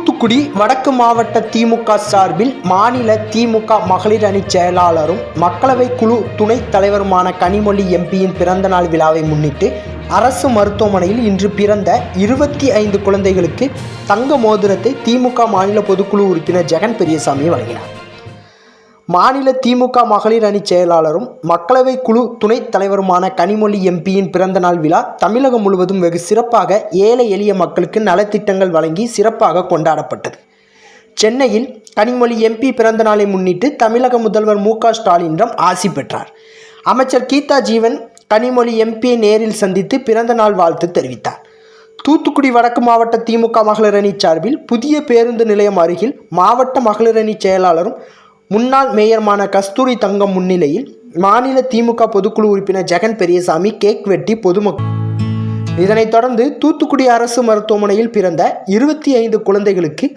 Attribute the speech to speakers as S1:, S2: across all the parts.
S1: தூத்துக்குடி வடக்கு மாவட்ட திமுக சார்பில் மாநில திமுக மகளிர் அணி செயலாளரும் மக்களவை குழு துணைத் தலைவருமான கனிமொழி எம்பியின் பிறந்தநாள் விழாவை முன்னிட்டு அரசு மருத்துவமனையில் இன்று பிறந்த இருபத்தி ஐந்து குழந்தைகளுக்கு தங்க மோதிரத்தை திமுக மாநில பொதுக்குழு உறுப்பினர் ஜெகன் பெரியசாமி வழங்கினார். மாநில திமுக மகளிர் அணி செயலாளரும் மக்களவை குழு துணைத் தலைவருமான கனிமொழி எம்பியின் பிறந்தநாள் விழா தமிழகம் முழுவதும் வெகு சிறப்பாக ஏழை எளிய மக்களுக்கு நலத்திட்டங்கள் வழங்கி சிறப்பாக கொண்டாடப்பட்டது. சென்னையில் கனிமொழி எம்பி பிறந்தநாளை முன்னிட்டு தமிழக முதல்வர் மு க ஸ்டாலினிடம் ஆசி பெற்றார். அமைச்சர் கீதா ஜீவன் கனிமொழி எம்பியை நேரில் சந்தித்து பிறந்தநாள் வாழ்த்து தெரிவித்தார். தூத்துக்குடி வடக்கு மாவட்ட திமுக மகளிர் அணி சார்பில் புதிய பேருந்து நிலையம் அருகில் மாவட்ட மகளிர் அணி செயலாளரும் முன்னாள் மேயர்மான கஸ்தூரி தங்கம் முன்னிலையில் மாநில திமுக பொதுக்குழு உறுப்பினர் ஜெகன் பெரியசாமி கேக் வெட்டி பொதுமக்கள் இதனைத் தொடர்ந்து தூத்துக்குடி அரசு மருத்துவமனையில் பிறந்த இருபத்தி ஐந்து குழந்தைகளுக்கு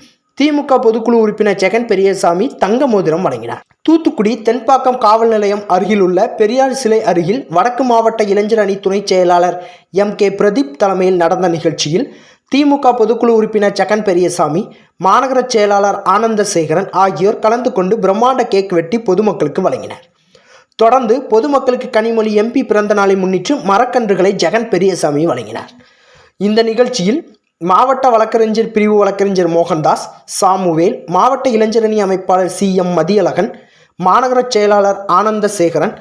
S1: திமுக பொதுக்குழு உறுப்பினர் ஜெகன் பெரியசாமி தங்க மோதிரம் வழங்கினார். தூத்துக்குடி தென்பாக்கம் காவல் நிலையம் அருகில் உள்ள பெரியார் சிலை அருகில் வடக்கு மாவட்ட இளைஞர் அணி துணைச் செயலாளர் எம் கே பிரதீப் தலைமையில் நடந்த நிகழ்ச்சியில் திமுக பொதுக்குழு உறுப்பினர் ஜெகன் பெரியசாமி மாநகர செயலாளர் ஆனந்தசேகரன் ஆகியோர் கலந்து கொண்டு பிரம்மாண்ட கேக் வெட்டி பொதுமக்களுக்கு வழங்கினர். தொடர்ந்து பொதுமக்களுக்கு கனிமொழி எம்பி பிறந்த நாளை முன்னிட்டு மரக்கன்றுகளை ஜெகன் பெரியசாமி வழங்கினார். இந்த நிகழ்ச்சியில் மாவட்ட வழக்கறிஞர் பிரிவு வழக்கறிஞர் மோகன்தாஸ் சாமுவேல் மாவட்ட இளைஞரணி அமைப்பாளர் சி எம் மதியழகன் மாநகர செயலாளர் ஆனந்தசேகரன்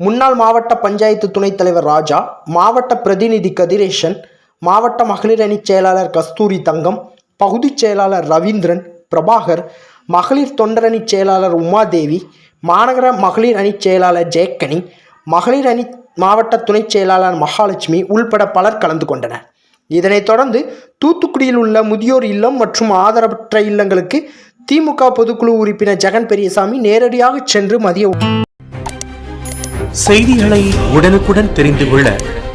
S1: முன்னாள் மாவட்ட பஞ்சாயத்து துணைத் தலைவர் ராஜா மாவட்ட பிரதிநிதி கதிரேஷன் மாவட்ட மகளிர் அணி செயலாளர் கஸ்தூரி தங்கம் பகுதிச் செயலாளர் ரவீந்திரன் பிரபாகர் மகளிர் தொண்டரணி செயலாளர் உமாதேவி மாநகர மகளிர் அணி செயலாளர் ஜெயக்கனி மகளிர் அணி மாவட்ட துணைச் செயலாளர் மகாலட்சுமி உள்பட பலர் கலந்து கொண்டனர். இதனைத் தொடர்ந்து தூத்துக்குடியில் உள்ள முதியோர் இல்லம் மற்றும் ஆதரவற்ற இல்லங்களுக்கு திமுக பொதுக்குழு உறுப்பினர் ஜெகன் பெரியசாமி நேரடியாக சென்று மதிய
S2: செய்திகளை உடனுக்குடன் தெரிந்து கொள்ள